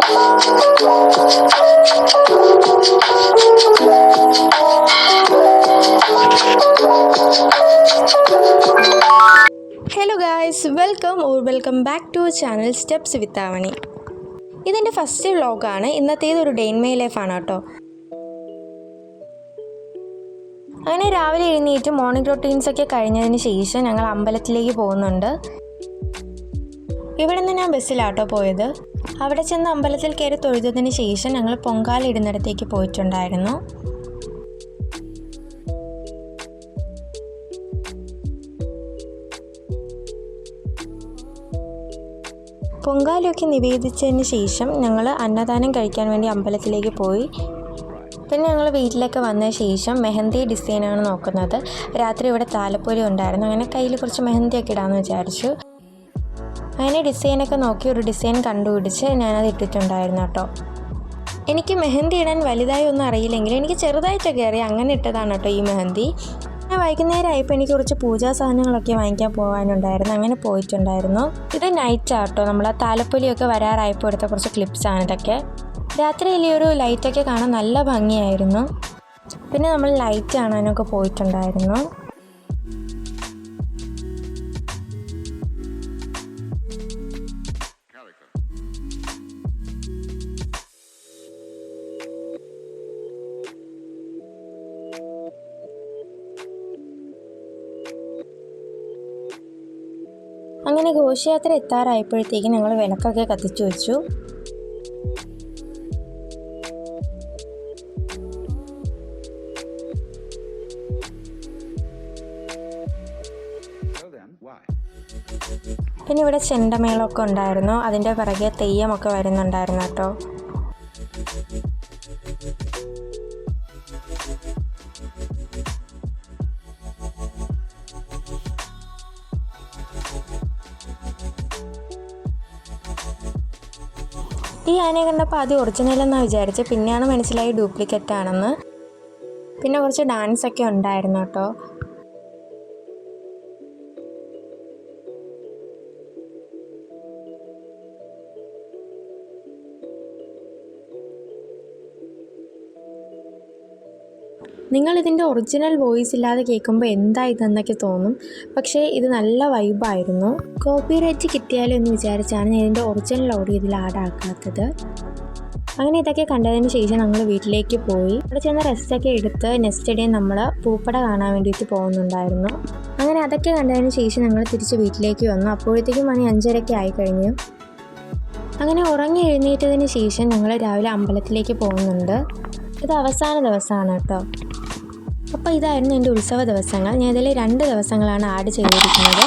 Hello guys welcome or welcome back to channel steps with Avani ഇതെന്റെ first വ്ളോഗാണ് ഇന്നത്തേത് ഒരു day in my ലൈഫാണ് കേട്ടോ. അങ്ങനെ രാവിലെ എഴുന്നേറ്റ് മോർണിംഗ് റൊട്ടീൻസൊക്കെ കഴിഞ്ഞതിന് ശേഷം ഞങ്ങൾ അമ്പലത്തിലേക്ക് പോകുന്നുണ്ട്. ഇവിടെ നിന്ന് ഞാൻ ബസ്സിലാട്ടോ പോയത്. അവിടെ ചെന്ന് അമ്പലത്തിൽ കയറി തൊഴുതതിന് ശേഷം ഞങ്ങൾ പൊങ്കാല ഇടുന്നിടത്തേക്ക് പോയിട്ടുണ്ടായിരുന്നു. പൊങ്കാലൊക്കെ നിവേദിച്ചതിന് ശേഷം ഞങ്ങൾ അന്നദാനം കഴിക്കാൻ വേണ്ടി അമ്പലത്തിലേക്ക് പോയി. പിന്നെ ഞങ്ങൾ വീട്ടിലൊക്കെ വന്ന ശേഷം മെഹന്തി ഡിസൈനാണ് നോക്കുന്നത്. രാത്രി ഇവിടെ താലപ്പൊലി ഉണ്ടായിരുന്നു. അങ്ങനെ കയ്യിൽ കുറച്ച് മെഹന്തിയൊക്കെ ഇടാമെന്ന് വിചാരിച്ചു. അങ്ങനെ ഡിസൈനൊക്കെ നോക്കി ഒരു ഡിസൈൻ കണ്ടുപിടിച്ച് ഞാനത് ഇട്ടിട്ടുണ്ടായിരുന്നു കേട്ടോ. എനിക്ക് മെഹന്തി ഇടാൻ വലുതായി ഒന്നും അറിയില്ലെങ്കിലും എനിക്ക് ചെറുതായിട്ടൊക്കെ അറിയാം. അങ്ങനെ ഇട്ടതാണ് കേട്ടോ ഈ മെഹന്തി. ഞാൻ വൈകുന്നേരം ആയപ്പോൾ എനിക്ക് കുറച്ച് പൂജാ സാധനങ്ങളൊക്കെ വാങ്ങിക്കാൻ പോകാനുണ്ടായിരുന്നു. അങ്ങനെ പോയിട്ടുണ്ടായിരുന്നു. ഇത് നൈറ്റ് ആട്ടോ നമ്മൾ താലപ്പൊലിയൊക്കെ വരാറായപ്പോൾ എടുത്ത കുറച്ച് ക്ലിപ്സാണ് ഇതൊക്കെ. രാത്രിയിൽ ഒരു ലൈറ്റൊക്കെ കാണാൻ നല്ല ഭംഗിയായിരുന്നു. പിന്നെ നമ്മൾ ലൈറ്റ് കാണാനൊക്കെ പോയിട്ടുണ്ടായിരുന്നു. അങ്ങനെ ഘോഷയാത്ര എത്താറായപ്പോഴത്തേക്ക് ഞങ്ങൾ വിളക്കൊക്കെ കത്തിച്ചു വെച്ചു. പിന്നെ ഇവിടെ ചെണ്ടമേളമൊക്കെ ഉണ്ടായിരുന്നു. അതിന്റെ പിറകെ തെയ്യമൊക്കെ വരുന്നുണ്ടായിരുന്നു കേട്ടോ. ഈ ആനയെ കണ്ടപ്പോൾ ആദ്യം ഒറിജിനൽ എന്നാണ് വിചാരിച്ചത് പിന്നെയാണ് മനസ്സിലായി ഡ്യൂപ്ലിക്കേറ്റ് ആണെന്ന്. പിന്നെ കുറച്ച് ഡാൻസ് ഒക്കെ ഉണ്ടായിരുന്നു കേട്ടോ. നിങ്ങൾ ഇതിന്റെ ഒറിജിനൽ വോയിസ് ഇല്ലാതെ കേൾക്കുമ്പോൾ എന്താ തോന്നും. പക്ഷേ ഇത് നല്ല വൈബായിരുന്നു കോപ്പിറൈറ്റ് കിട്ടിയാലോ എന്ന് വിചാരിച്ചാണ് ഞാൻ ഇതിന്റെ ഒറിജിനൽ ഓഡിയോ ഇതിൽ ആഡാക്കാത്തത് അങ്ങനെ ഇതൊക്കെ കണ്ടതിന് ശേഷം ഞങ്ങൾ വീട്ടിലേക്ക് പോയി. അവിടെ ചെന്ന റെസ്റ്റൊക്കെ എടുത്ത് നെക്സ്റ്റ് ഡേ നമ്മൾ പൂപ്പട കാണാൻ വേണ്ടിയിട്ട് പോകുന്നുണ്ടായിരുന്നു. അങ്ങനെ അതൊക്കെ കണ്ടതിന് ശേഷം ഞങ്ങൾ തിരിച്ച് വീട്ടിലേക്ക് വന്നു. അപ്പോഴത്തേക്കും മണി അഞ്ചരയ്ക്ക് ആയി കഴിഞ്ഞു. അങ്ങനെ ഉറങ്ങി എഴുന്നേറ്റതിന് ശേഷം ഞങ്ങൾ രാവിലെ അമ്പലത്തിലേക്ക് പോകുന്നുണ്ട്. ഇത് അവസാന ദിവസമാണ് കേട്ടോ. അപ്പോൾ ഇതായിരുന്നു എന്റെ ഉത്സവ ദിവസങ്ങൾ. ഞാൻ ഇതിൽ രണ്ട് ദിവസങ്ങളാണ് ആഡ് ചെയ്തിരിക്കുന്നത്.